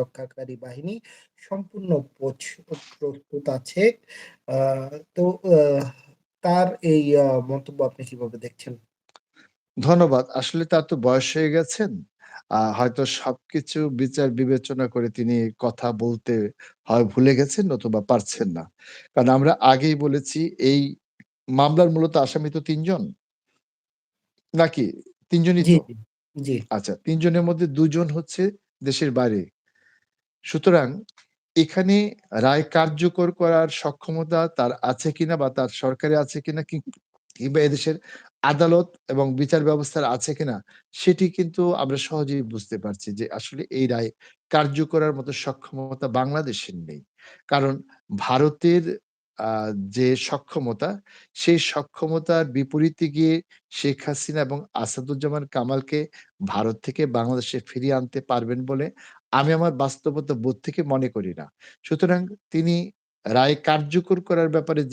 রক্ষাকারী বাহিনী সম্পূর্ণ প্রস্তুত আছে। তো তার এই মন্তব্য আপনি কীভাবে দেখছেন? ধন্যবাদ। আসলে তার তো বয়স হয়ে গেছেন। হয়তো সবকিছু বিচার বিবেচনা করে তিনি কথা বলতে হয় ভুলে গেছেন নতুবা পারছেন না। কারণ আমরা আগেই বলেছি এই মামলার মূলত আসামি তো তিনজন নাকি? তিনজনই। আচ্ছা তিনজনের মধ্যে দুজন হচ্ছে দেশের বাইরে। সুতরাং এখানে রায় কার্যকর করার সক্ষমতা তার আছে কিনা বা তার সরকারের আছে কিনা কিংবা এদেশের আদালত এবং বিচার ব্যবস্থার আছে কিনা, সেটি কিন্তু আমরা সহজেই বুঝতে পারছি যে আসলে এই রায় কার্য করার মতো সক্ষমতা বাংলাদেশের নেই। কারণ ভারতের যে সক্ষমতা, সেই সক্ষমতার বিপরীতে গিয়ে শেখ হাসিনা এবং আসাদুজ্জামান কামালকে ভারত থেকে বাংলাদেশে ফিরিয়ে আনতে পারবেন বলে আমি আমার বাস্তবতা বোধ থেকে মনে করি না। সুতরাং তিনি রায় কার্যকর করার ব্যাপারে যে